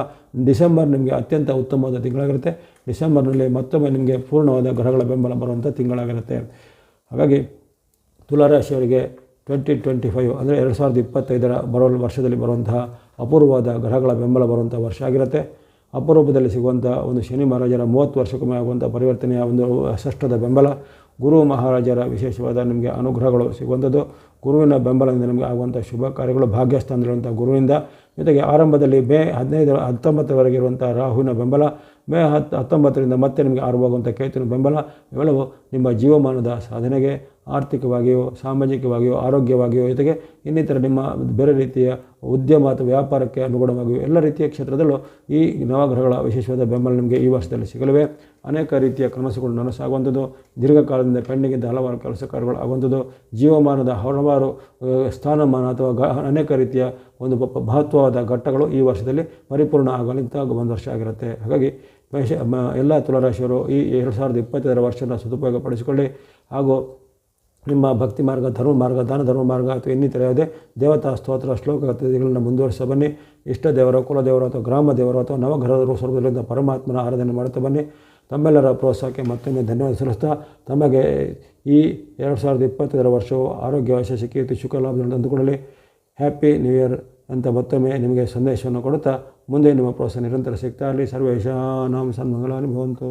ಡಿಸೆಂಬರ್ ನಿಮಗೆ ಅತ್ಯಂತ ಉತ್ತಮವಾದ ತಿಂಗಳಾಗಿರುತ್ತೆ. ಡಿಸೆಂಬರ್ನಲ್ಲಿ ಮತ್ತೊಮ್ಮೆ ನಿಮಗೆ ಪೂರ್ಣವಾದ ಗ್ರಹಗಳ ಬೆಂಬಲ ಬರುವಂಥ ತಿಂಗಳಾಗಿರುತ್ತೆ. ಹಾಗಾಗಿ ತುಲಾರಾಶಿಯವರಿಗೆ ಟ್ವೆಂಟಿ ಟ್ವೆಂಟಿ ಫೈವ್ ಅಂದರೆ ಎರಡು ಸಾವಿರದ ಇಪ್ಪತ್ತೈದರ ಬರೋ ವರ್ಷದಲ್ಲಿ ಬರುವಂತಹ ಅಪೂರ್ವವಾದ ಗ್ರಹಗಳ ಬೆಂಬಲ ಬರುವಂಥ ವರ್ಷ ಆಗಿರುತ್ತೆ. ಅಪರೂಪದಲ್ಲಿ ಸಿಗುವಂಥ ಒಂದು ಶನಿ ಮಹಾರಾಜರ ಮೂವತ್ತು ವರ್ಷಕ್ಕೊಮ್ಮೆ ಆಗುವಂಥ ಪರಿವರ್ತನೆಯ ಒಂದು ಷಷ್ಠದ ಬೆಂಬಲ. ಗುರು ಮಹಾರಾಜರ ವಿಶೇಷವಾದ ನಿಮಗೆ ಅನುಗ್ರಹಗಳು ಸಿಗುವಂಥದ್ದು. ಗುರುವಿನ ಬೆಂಬಲದಿಂದ ನಿಮಗೆ ಆಗುವಂಥ ಶುಭ ಕಾರ್ಯಗಳು ಭಾಗ್ಯಸ್ಥಾನದಲ್ಲಿರುವಂಥ ಗುರುವಿಂದ ಜೊತೆಗೆ ಆರಂಭದಲ್ಲಿ ಮೇ ಹದಿನೈದು, ಹತ್ತೊಂಬತ್ತರವರೆಗೆ ಇರುವಂಥ ರಾಹುವಿನ ಬೆಂಬಲ, ಮೇ ಹತ್ತು ಹತ್ತೊಂಬತ್ತರಿಂದ ಮತ್ತೆ ನಿಮಗೆ ಆರಂಭವಾಗುವಂಥ ಕೇತುವಿನ ಬೆಂಬಲ, ಇವೆಲ್ಲವೂ ನಿಮ್ಮ ಜೀವಮಾನದ ಸಾಧನೆಗೆ ಆರ್ಥಿಕವಾಗಿಯೂ, ಸಾಮಾಜಿಕವಾಗಿಯೋ, ಆರೋಗ್ಯವಾಗಿಯೋ ಜೊತೆಗೆ ಇನ್ನಿತರ ನಿಮ್ಮ ಬೇರೆ ರೀತಿಯ ಉದ್ಯಮ ಅಥವಾ ವ್ಯಾಪಾರಕ್ಕೆ ಅನುಗುಣವಾಗಿಯೂ ಎಲ್ಲ ರೀತಿಯ ಕ್ಷೇತ್ರದಲ್ಲೂ ಈ ನವಗ್ರಹಗಳ ವಿಶೇಷವಾದ ಬೆಂಬಲ ನಿಮಗೆ ಈ ವರ್ಷದಲ್ಲಿ ಸಿಗಲಿವೆ. ಅನೇಕ ರೀತಿಯ ಕನಸುಗಳು ನನಸಾಗುವಂಥದ್ದು. ದೀರ್ಘಕಾಲದಿಂದ ಇದ್ದ ಹಲವಾರು ಕೆಲಸ ಕಾರ್ಯಗಳು ಆಗುವಂಥದ್ದು. ಜೀವಮಾನದ ಹಲವಾರು ಸ್ಥಾನಮಾನ ಅಥವಾ ಗ ಅನೇಕ ರೀತಿಯ ಒಂದು ಮಹತ್ವವಾದ ಘಟ್ಟಗಳು ಈ ವರ್ಷದಲ್ಲಿ ಪರಿಪೂರ್ಣ ಆಗಲಿಂತ ಒಂದು ವರ್ಷ ಆಗಿರುತ್ತೆ. ಹಾಗಾಗಿ ಮೇಷ ಎಲ್ಲ ತುಲಾರಾಶಿಯವರು ಈ ಎರಡು ಸಾವಿರದ ಇಪ್ಪತ್ತೈದರ ವರ್ಷನ ಸದುಪಯೋಗಪಡಿಸಿಕೊಳ್ಳಿ. ಹಾಗೂ ನಿಮ್ಮ ಭಕ್ತಿ ಮಾರ್ಗ, ಧರ್ಮ ಮಾರ್ಗ, ದಾನ ಧರ್ಮ ಮಾರ್ಗ ಅಥವಾ ಇನ್ನಿತರ ಯಾವುದೇ ದೇವತಾ, ಸ್ತೋತ್ರ, ಶ್ಲೋಕ ಕಥೆಗಳನ್ನು ಮುಂದುವರಿಸ ಬನ್ನಿ. ಇಷ್ಟ ದೇವರ ಕುಲದೇವರು ಅಥವಾ ಗ್ರಾಮ ದೇವರು ಅಥವಾ ನವಗ್ರಹದ ಸ್ವರೂಪದಲ್ಲಿದ್ದ ಪರಮಾತ್ಮನ ಆರಾಧನೆ ಮಾಡುತ್ತಾ ಬನ್ನಿ. ತಮ್ಮೆಲ್ಲರ ಪ್ರೋತ್ಸಾಹಕ್ಕೆ ಮತ್ತೊಮ್ಮೆ ಧನ್ಯವಾದ ಸಲ್ಲಿಸ್ತಾ, ತಮಗೆ ಈ ಎರಡು ಸಾವಿರದ ಇಪ್ಪತ್ತೈದರ ವರ್ಷವು ಆರೋಗ್ಯ ಸುಖ ಲಾಭಗಳನ್ನು ತಂದುಕೊಡಲಿ ಹ್ಯಾಪಿ ನ್ಯೂ ಇಯರ್ ಅಂತ ಮತ್ತೊಮ್ಮೆ ನಿಮಗೆ ಸಂದೇಶವನ್ನು ಕೊಡುತ್ತಾ, ಮುಂದೆ ನಿಮ್ಮ ಪ್ರೋತ್ಸಾಹ ನಿರಂತರ ಸಿಗ್ತಾ ಇರಲಿ. ಸರ್ವೇಶಾನಾಂ ಸನ್ಮಂಗಲಾನಿ ಭವಂತು.